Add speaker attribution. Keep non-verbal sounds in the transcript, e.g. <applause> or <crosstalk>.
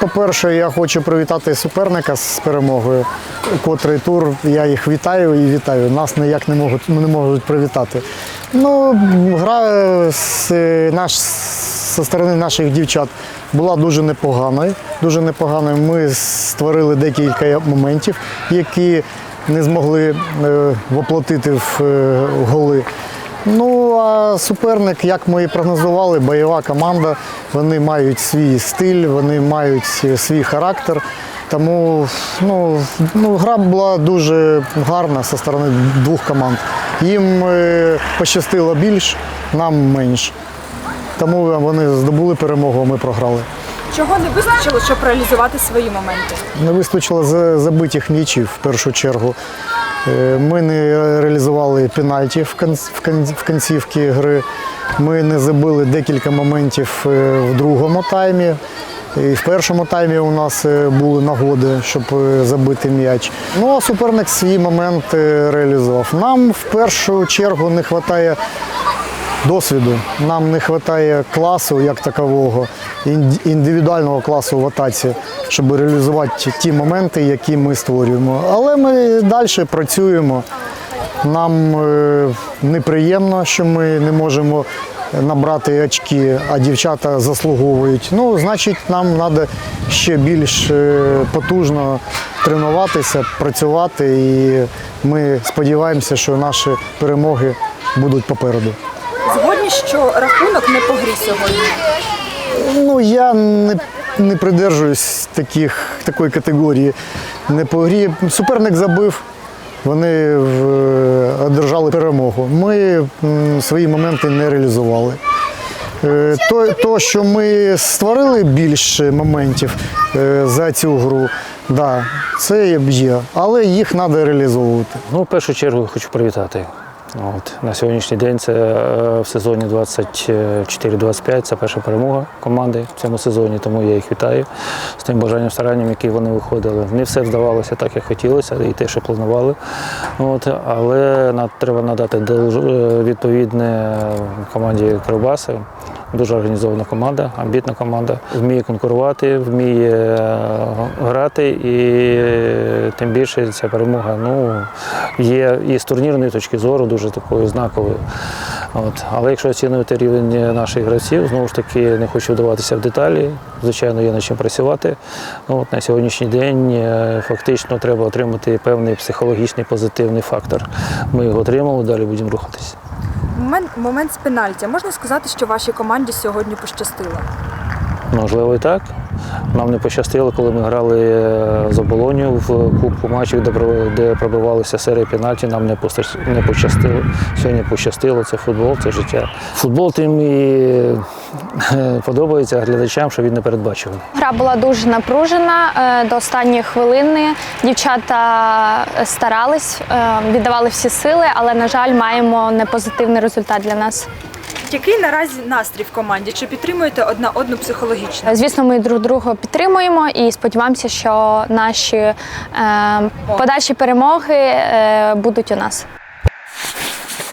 Speaker 1: по-перше, я хочу привітати суперника з перемогою. Котрий тур. Я їх вітаю і вітаю. Нас ніяк не можуть не можуть привітати. Ну, гра з наш зі сторони наших дівчат була дуже непоганою. Дуже непоганою. Ми створили декілька моментів, які не змогли е, воплотити в е, голи. Ну а суперник, як ми і прогнозували, бойова команда. Вони мають свій стиль, вони мають свій характер. Тому ну, ну, гра була дуже гарна зі сторони двох команд. Їм е, пощастило більш, нам менш. Тому вони здобули перемогу, а ми програли.
Speaker 2: Чого не вистачило, щоб реалізувати свої моменти?
Speaker 1: Не вистачило за- забитих м'ячів в першу чергу. Е, Ми не реалізували пенальті в кін- в кін- в кінцівці гри. Ми не забили декілька моментів е, в другому таймі. І в першому таймі у нас е, були нагоди, щоб забити м'яч. Ну а суперник свій момент реалізував. Нам в першу чергу не вистачає досвіду. Нам не вистачає класу як такового, індивідуального класу в атаці, щоб реалізувати ті моменти, які ми створюємо. Але ми далі працюємо. Нам е, неприємно, що ми не можемо набрати очки, а дівчата заслуговують. Ну, значить, нам треба ще більш е, потужно тренуватися, працювати, і ми сподіваємося, що наші перемоги будуть попереду.
Speaker 2: Що рахунок не по грі сьогодні.
Speaker 1: Ну, я не, не придержуюсь таких, такої категорії. Не по грі. Суперник забив, вони в- одержали перемогу. Ми м, свої моменти не реалізували. Е, То, то, що ми створили більше моментів е, за цю гру, да, це є, але їх треба реалізовувати.
Speaker 3: Ну, в першу чергу хочу привітати. От, на сьогоднішній день це е, в сезоні 24-25 це перша перемога команди в цьому сезоні, тому я їх вітаю з тим бажанням старанням, які вони виходили. Не все вдавалося так, як хотілося, і те, що планували. От, але треба надати е, відповідне команді Кривбаси. Дуже організована команда, амбітна команда. Вміє конкурувати, вміє е, грати, і тим більше ця перемога ну, є і з турнірної точки зору дуже такою знаковою. От. Але якщо оцінювати рівень наших гравців, знову ж таки не хочу вдаватися в деталі. Звичайно, є над чим працювати. Ну, От, на сьогоднішній день е, фактично треба отримати певний психологічний позитивний фактор. Ми його отримали, далі будемо рухатися.
Speaker 2: Момент, момент з пенальті. Можна сказати, що вашій команді сьогодні пощастило.
Speaker 3: Можливо, і так. Нам не пощастило, коли ми грали е, з оболонію в кубку матчів, де, про- де пробивалися серії пенальті. Нам не пощастило. Сьогодні пощастило. Це футбол, це життя. Футбол тим і <laughs> подобається глядачам, що він не передбачуваний.
Speaker 4: Гра була дуже напружена е, до останньої хвилини. Дівчата старались, е, віддавали всі сили, але, на жаль, маємо непозитивний результат для нас.
Speaker 2: Який наразі настрій в команді? Чи підтримуєте одна одну психологічно?
Speaker 4: Е, Звісно, ми друг друга підтримуємо і сподіваємося, що наші е, подальші перемоги е, будуть у нас.